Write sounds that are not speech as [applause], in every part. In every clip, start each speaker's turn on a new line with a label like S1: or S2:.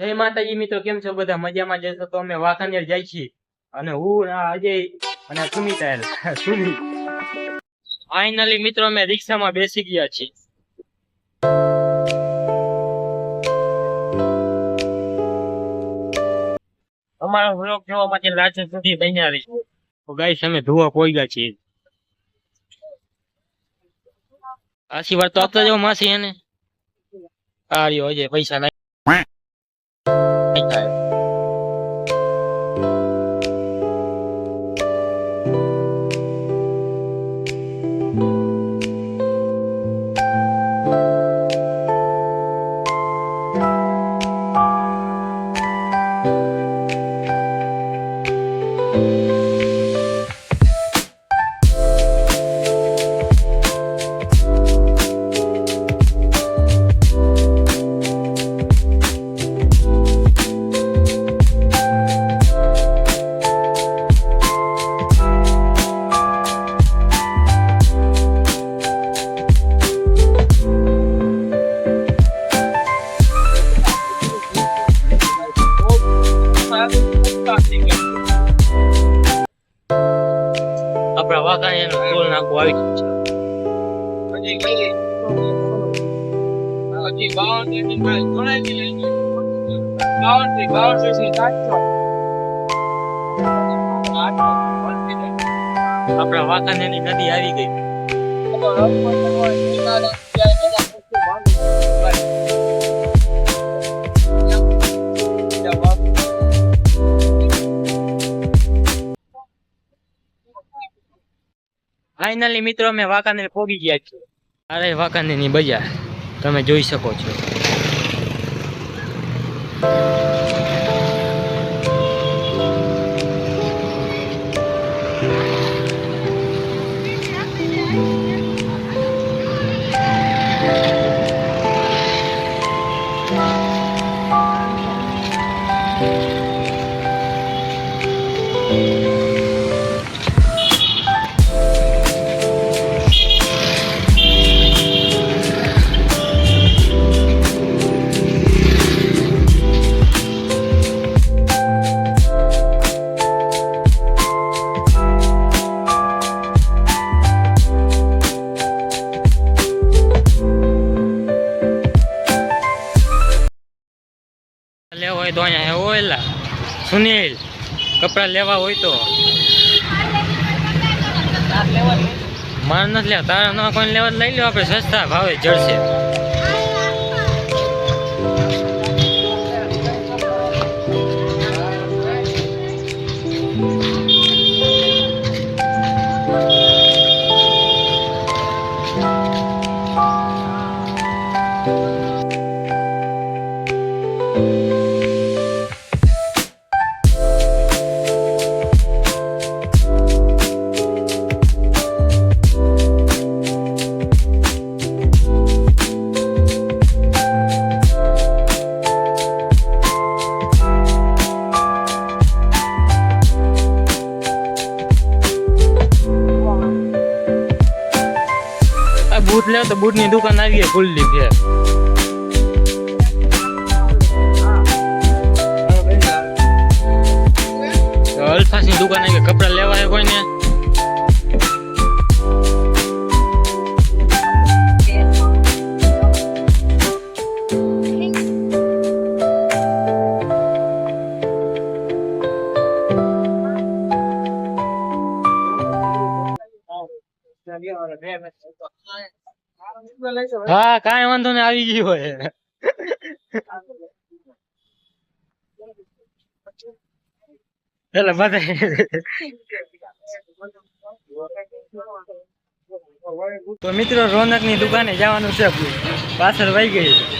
S1: જય માતાજી મિત્રો, કેમ છો બધા? મજામાં જશો તો અમે વાંકાનેર જાય છીએ. અને હું અજય અને સુમિતા [laughs] સુમિત. ફાઇનલી મિત્રો, અમે રિક્ષામાં બેસી ગયા છીએ. અમારો વ્લોગ જોવા માટે રાત સુધી બન્યા રહી તો ગાઈસ અમે ધોવા પોઈ ગયા છીએ. આશીર્વાદ તો આપતા જાવ માસી એને. આ અજય, પૈસા ટોલ નાકું આવી ગયું છે આપણા વાંકાનેરની નદી આવી ગઈ. ફાઇનલી મિત્રો અમે વાંકાનેર પહોંચી ગયા છીએ. અરે વાંકાનેરની બજાર તમે જોઈ શકો છો. કપડા લેવા હોય તો. મારે નથી લેવા, તારા નવા કોઈ લેવા, લઈ લો આપણે સસ્તા ભાવે જળશે. બૂટની દુકાન આવી ગઈ ખુલ્લી છે અલ્ફાસની દુકાન આવી કપડા લેવા હોય કોઈને હા, કાંઈ વાંધો ને આવી ગયું હોય. એટલે બધા તો મિત્રો રોનકની દુકાને જવાનું છે, પાછળ વહી ગઈ.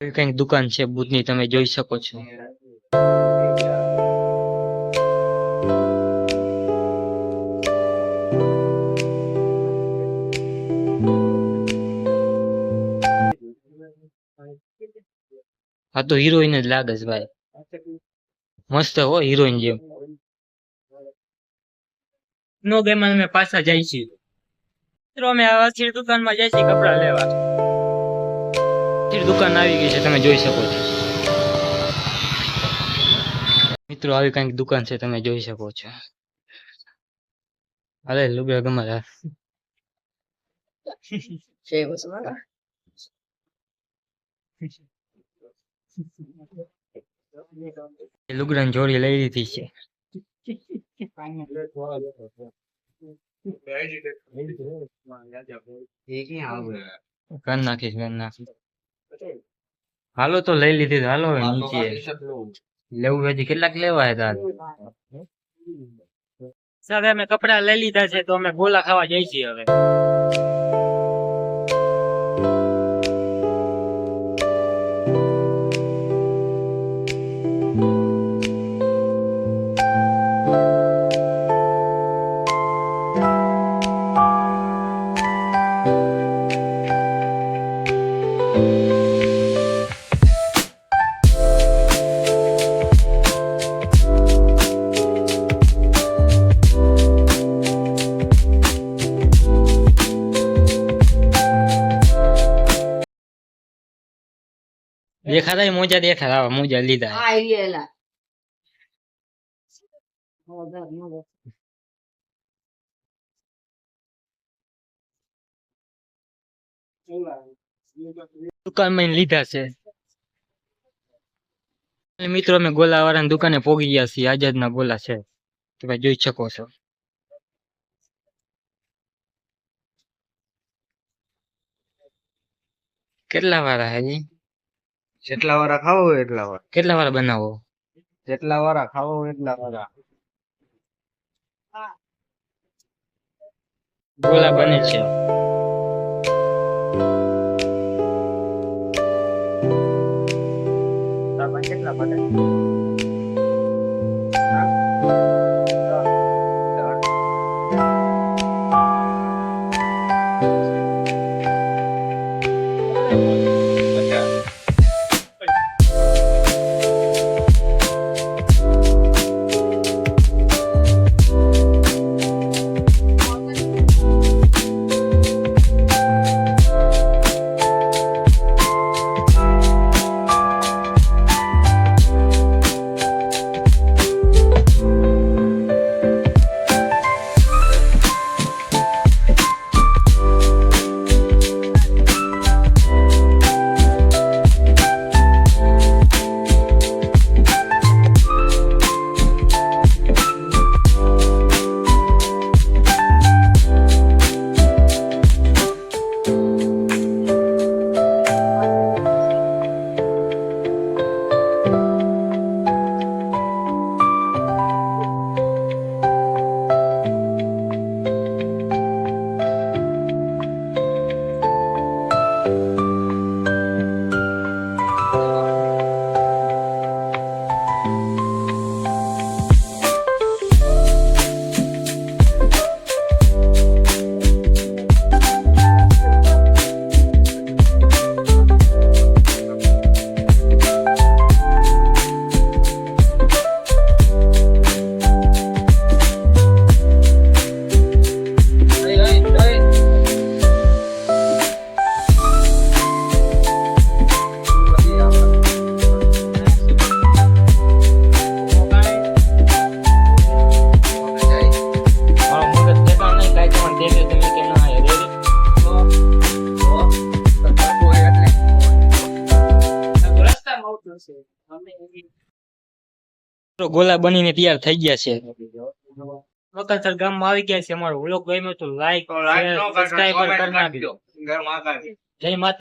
S1: કંઈક દુકાન છે બુધની તમે જોઈ શકો છો. આ તો હિરોઈન જ લાગે છે ભાઈ. મસ્ત હો હિરોઈન જેમ નો ગેમ અમે પાછા જાય છીએ મિત્રો, અમે આવા છીએ દુકાનમાં જાય છીએ કપડા લેવા. અસ્થિર દુકાન આવી ગઈ છે તમે જોઈ શકો છો. મિત્રો આવી કંઈક દુકાન છે તમે જોઈ શકો છો. અરે લુગડા ગમે
S2: છે બસ બરાબર.
S1: લુગડાની જોડી લઈ લીધી છે. કર નાખીશ કર નાખીશ. હાલો તો લઈ લીધી હાલો નીચે. લેવું હજી કેટલાક લેવા હે તાર સર અમે કપડા લઈ લીધા છે તો અમે ગોલા ખાવા જઈ છીએ હવે. દેખાતા મોજા દેખાતા મોજા લીધા. દુકાનમાં લીધા છે. અને મિત્રો અમે ગોલા વાળાની દુકાને પોગી ગયા છીએ આઝાદ ના ગોલા છે. તમે જોઈ શકો છો. કેટલા વાળા હે જી?
S3: જેટલા વાળા ખાવો હોય એટલા વાળા.
S1: કેટલા વાળા બનાવો?
S3: જેટલા વાળા ખાવો હોય એટલા વાળા.
S1: ગોલા બને છે. કેટલા બને? ગોલા બનીને તૈયાર થઈ ગયા છે. ગામ ગામમાં આવી ગયા છે અમારો વ્લોગ ગમ્યો તો લાઈક સબસ્ક્રાઇબ કરી નાખજો. જય માતા